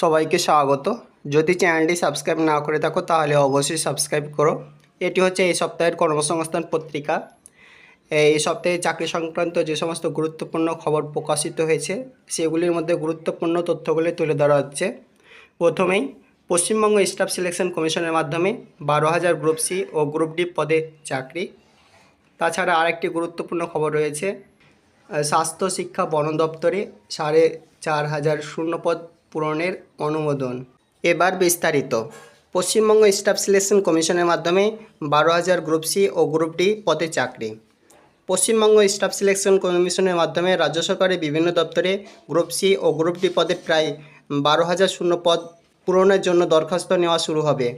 সবাইকে স্বাগত। যদি চ্যানেলটি সাবস্ক্রাইব না করে থাকো, তাহলে অবশ্যই সাবস্ক্রাইব করো। এটি হচ্ছে এই সপ্তাহের কর্মসংস্থান পত্রিকা। এই সপ্তাহে চাকরি সংক্রান্ত যে সমস্ত গুরুত্বপূর্ণ খবর প্রকাশিত হয়েছে, সেগুলির মধ্যে গুরুত্বপূর্ণ তথ্যগুলি তুলে ধরা হচ্ছে। প্রথমেই, পশ্চিমবঙ্গ স্টাফ সিলেকশন কমিশনের মাধ্যমে বারো হাজার গ্রুপ সি ও গ্রুপ ডি পদে চাকরি। তাছাড়া আরেকটি গুরুত্বপূর্ণ খবর রয়েছে স্বাস্থ্য শিক্ষা বন দপ্তরে সাড়ে চার হাজার শূন্যপদ পূরণের অনুমোদন। এবার বিস্তারিত। পশ্চিমবঙ্গ স্টাফ সিলেকশন কমিশনের মাধ্যমে বারো হাজার গ্রুপ সি ও গ্রুপ ডি পদে চাকরি। পশ্চিমবঙ্গ স্টাফ সিলেকশন কমিশনের মাধ্যমে রাজ্য সরকারের বিভিন্ন দপ্তরে গ্রুপ সি ও গ্রুপ ডি পদে প্রায় বারো হাজার শূন্য পদ পূরণের জন্য দরখাস্ত নেওয়া শুরু হবে।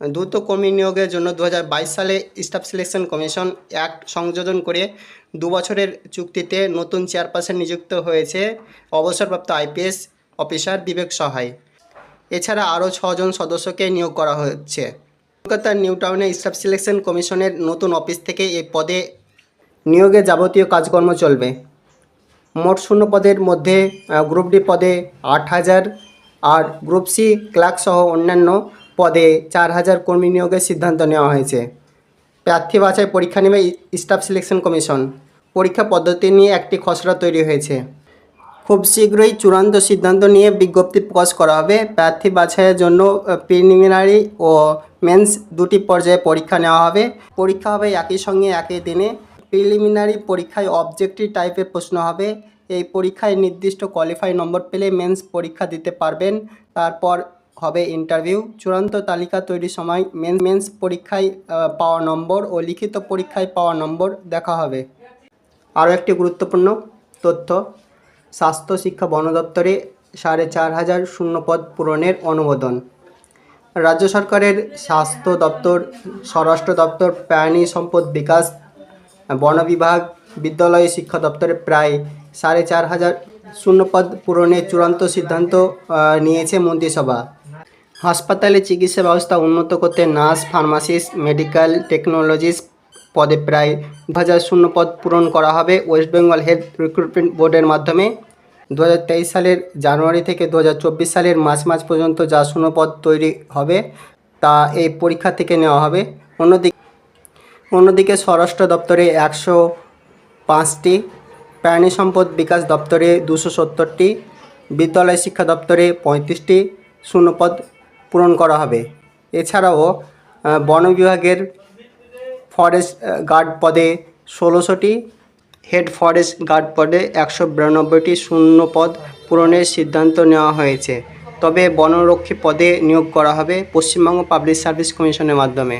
দ্রুত কর্মী নিয়োগের জন্য দু হাজার বাইশ সালে স্টাফ সিলেকশন কমিশন অ্যাক্ট সংযোজন করে দু বছরের চুক্তিতে নতুন চেয়ারপারসন নিযুক্ত হয়েছে। অবসরপ্রাপ্ত আইপিএস অফিসার বিবেক সহায়। এছাড়া আরও ছজন সদস্যকে নিয়োগ করা হচ্ছে। কলকাতার নিউ টাউনে স্টাফ সিলেকশন কমিশনের নতুন অফিস থেকে এই পদে নিয়োগে যাবতীয় কাজকর্ম চলবে। মোট শূন্য পদের মধ্যে গ্রুপ ডি পদে আট হাজার, আর গ্রুপ সি ক্লার্ক সহ অন্যান্য পদে চার হাজার কর্মী নিয়োগের সিদ্ধান্ত নেওয়া হয়েছে। প্রার্থী বাছাই পরীক্ষা নেবে স্টাফ সিলেকশন কমিশন। পরীক্ষা পদ্ধতি নিয়ে একটি খসড়া তৈরি হয়েছে। খুব শীঘ্রই চূড়ান্ত সিদ্ধান্ত নিয়ে বিজ্ঞপ্তি প্রকাশ করা হবে। প্রার্থী বাছাইয়ের জন্য প্রিলিমিনারি ও মেন্স দুটি পর্যায়ে পরীক্ষা নেওয়া হবে। পরীক্ষা হবে একই সঙ্গে একই দিনে। প্রিলিমিনারি পরীক্ষায় অবজেক্টিভ টাইপের প্রশ্ন হবে। এই পরীক্ষায় নির্দিষ্ট কোয়ালিফাই নম্বর পেলে মেন্স পরীক্ষা দিতে পারবেন। তারপর হবে ইন্টারভিউ চূড়ান্ত তালিকা তৈরির সময় মেন মেন্স পরীক্ষায় পাওয়া নম্বর ও লিখিত পরীক্ষায় পাওয়া নম্বর দেখা হবে। আরও একটি গুরুত্বপূর্ণ তথ্য। স্বাস্থ্য শিক্ষা বন দপ্তরে সাড়ে চার হাজার শূন্যপদ পূরণের অনুমোদন। রাজ্য সরকারের স্বাস্থ্য দপ্তর, স্বরাষ্ট্র দপ্তর, প্রাণী সম্পদ বিকাশ, বন বিভাগ, বিদ্যালয় শিক্ষা দপ্তরে প্রায় সাড়ে চার হাজার শূন্যপদ পূরণের চূড়ান্ত সিদ্ধান্ত নিয়েছে মন্ত্রিসভা। হাসপাতালে চিকিৎসা ব্যবস্থা উন্নত করতে নার্স, ফার্মাসিস্ট, মেডিকেল টেকনোলজিস্ট পদে প্রায় দু হাজার শূন্য পদ পূরণ করা হবে ওয়েস্ট বেঙ্গল হেলথ রিক্রুটমেন্ট বোর্ডের মাধ্যমে। দু হাজার তেইশ সালের জানুয়ারি থেকে দু হাজার চব্বিশ সালের মার্চ মাস পর্যন্ত যা শূন্য পদ তৈরি হবে, তা এই পরীক্ষা থেকে নেওয়া হবে। অন্যদিকে অন্যদিকে স্বরাষ্ট্র দপ্তরে একশো পাঁচটি, প্রাণী সম্পদ বিকাশ দপ্তরে দুশো সত্তরটি, বিদ্যালয় শিক্ষা দপ্তরে পঁয়ত্রিশটি শূন্যপদ পূরণ করা হবে। এছাড়াও বন বিভাগের ফরেস্ট গার্ড পদে ষোলোশোটি, হেড ফরেস্ট গার্ড পদে একশো বিরানব্বইটি শূন্য পদ পূরণের সিদ্ধান্ত নেওয়া হয়েছে। তবে বনরক্ষী পদে নিয়োগ করা হবে পশ্চিমবঙ্গ পাবলিক সার্ভিস কমিশনের মাধ্যমে।